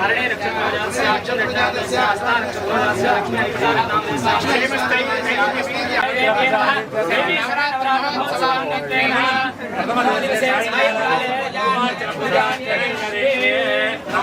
हरणे नक्षत्रस्य अक्षरक्षत्रस्य हस्तानक्षत्रस्य लक्ष्मीनक्षत्रस्य प्रथमदिवसे स्मयकाले पूजा चक्षुजा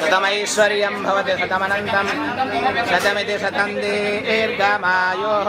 శతమైశ్వర్యం భవతి శతమనంతం శతమితి శతం దీర్ఘమాయోः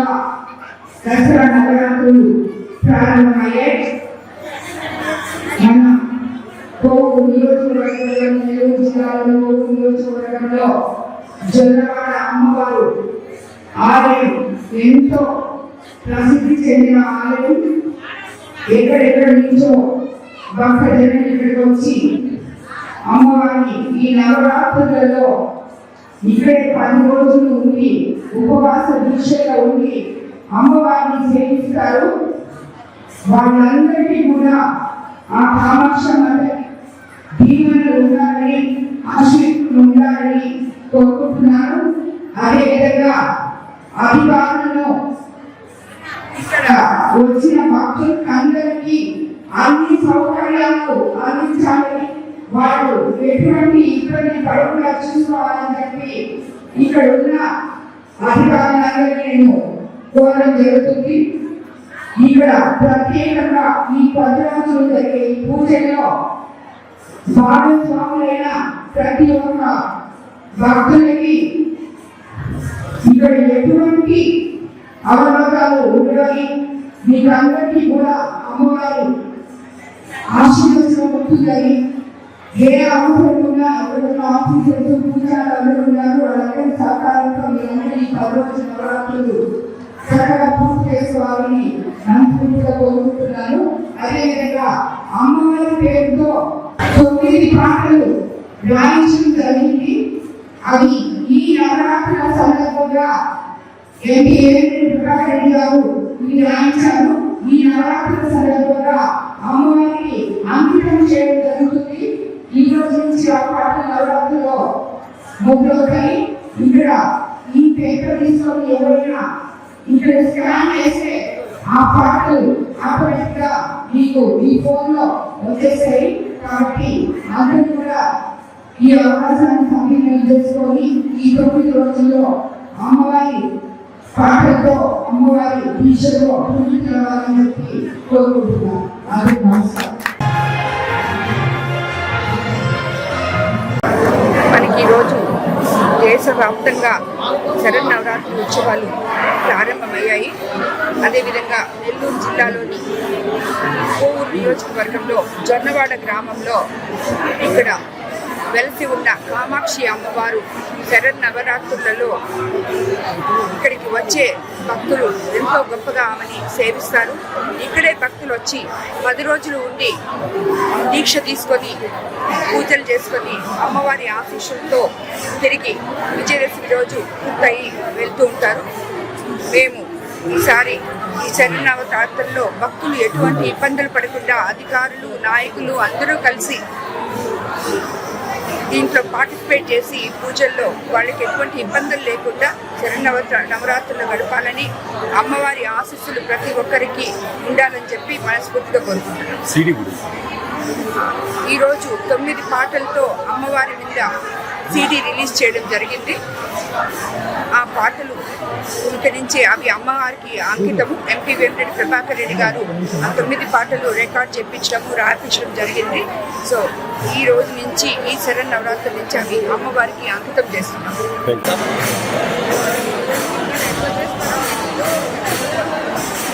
దేశవ్యాప్తంగా దసరా నవరాత్రులు ప్రారంభమయ్యాయి మన కోవు నియోజకవర్గంలో నెల్లూరు జిల్లాలో కోవు నియోజకవర్గంలో జొన్నవాడ అమ్మవారు ఆలయం ఎంతో ప్రసిద్ధి చెందిన ఆలయం. ఎక్కడెక్కడ నుంచో భక్త జనం ఇక్కడికి వచ్చి అమ్మవారిని ఈ నవరాత్రులలో ఇక్కడే పది రోజులు ఉండి ఉపవాస దీక్షగా ఉండి అమ్మవారిని సేవిస్తారు. వాళ్ళందరికీ కూడా ఆ కామాక్షమ్మ దీవెనలు ఉండాలని ఆశీర్వాదాలు ఉండాలని కోరుకుంటున్నారు అదేవిధంగా అధికారులను ఇక్కడ వచ్చిన భక్తులకు అందరికీ అన్ని సౌకర్యాలు అందించాలని వాళ్ళు ఎటువంటి ఇబ్బంది పడకుండా చూసుకోవాలని చెప్పి ఇక్కడ ఉన్న అధికారులందరినీ నేను కోరడం జరుగుతుంది. ఇక్కడ ప్రత్యేకంగా ఈ పది రోజులు జరిగే ఈ పూజలో భాగస్వాములైన ప్రతి ఒక్క భక్తులకి ఇక్కడ ఎటువంటి అవరోధాలు ఉండవని మీకందరికీ కూడా అమ్మవారు ఆశీర్వచనం ఏ అవసరం ఉన్నా అక్కడ ఉన్న ఆఫీసర్స్ పూజారులు అందరూ ఉన్నారు వాళ్ళందరి సహకారంతో మీ అందరి పదవచ్చు నవరాత్రులు చక్కగా పూర్తి చేసుకోవాలని మనస్ఫూర్తిగా కోరుకుంటున్నాను. అదేవిధంగా అమ్మవారి పేరుతో తొమ్మిది పాటలు రాయించడం జరిగింది. అవి ఈ నవరాత్రుల సందర్భంగా ఎంపీ ప్రకాష్ రెడ్డి గారు ఇది రాయించారు. ఈ నవరాత్రుల సందర్భంగా అమ్మవారికి అంకితం చేయడం జరుగుతుంది. రోజు నుంచి నవరాత్రిలో మొదలవుతాయి ఇక్కడ ఈ పేపర్ తీసుకొని ఎవరైనా ఇక్కడ స్కాన్ చేస్తే ఆ పాటలు ఆటోమేటిక్గా మీకు ఈ ఫోన్లో వచ్చేసాయి కాబట్టి అందరూ కూడా ఈ అవకాశాన్ని సమీపం చేసుకొని ఈ తొమ్మిది రోజుల్లో అమ్మవారి పాటలతో అమ్మవారి దీక్షతో పూజించాలని చెప్పి కోరుకుంటున్నాను. అది నమస్కారం. దేశవ్యాప్తంగా శరన్నవరాత్రి ఉత్సవాలు ప్రారంభమయ్యాయి. అదేవిధంగా నెల్లూరు జిల్లాలోని కోవూరు నియోజకవర్గంలో జొన్నవాడ గ్రామంలో ఇక్కడ వెలసి ఉన్న కామాక్షి అమ్మవారు శరన్నవరాత్రులలో ఇక్కడికి వచ్చే భక్తులు ఎంతో గొప్పగా ఆమెని సేవిస్తారు. ఇక్కడే భక్తులు వచ్చి పది రోజులు ఉండి దీక్ష తీసుకొని పూజలు చేసుకొని అమ్మవారి ఆశీస్సులతో తిరిగి విజయదశమి రోజు పూర్తయి వెళ్తూ ఉంటారు. మేము ఈసారి ఈ శరణవరాత్రుల్లో భక్తులు ఎటువంటి ఇబ్బందులు పడకుండా అధికారులు నాయకులు అందరూ కలిసి దీంట్లో పార్టిసిపేట్ చేసి ఈ పూజల్లో వాళ్ళకి ఎటువంటి ఇబ్బందులు లేకుండా శరణవర నవరాత్రులు గడపాలని అమ్మవారి ఆశీస్సులు ప్రతి ఒక్కరికి ఉండాలని చెప్పి మనస్ఫూర్తిగా గుడి. ఈరోజు తొమ్మిది పాటలతో అమ్మవారి మీద సీడీ రిలీజ్ చేయడం జరిగింది. ఆ పాటలు ఇక నుంచి అవి అమ్మవారికి అంకితము. ఎంపీ వెంకటరెడ్డి ప్రభాకర్ రెడ్డి గారు ఆ తొమ్మిది పాటలు రికార్డ్ చేయించడము రాయించడం జరిగింది. సో ఈ రోజు నుంచి ఈ శరణ్ నవరాత్రి నుంచి అవి అమ్మవారికి అంకితం చేస్తున్నాము.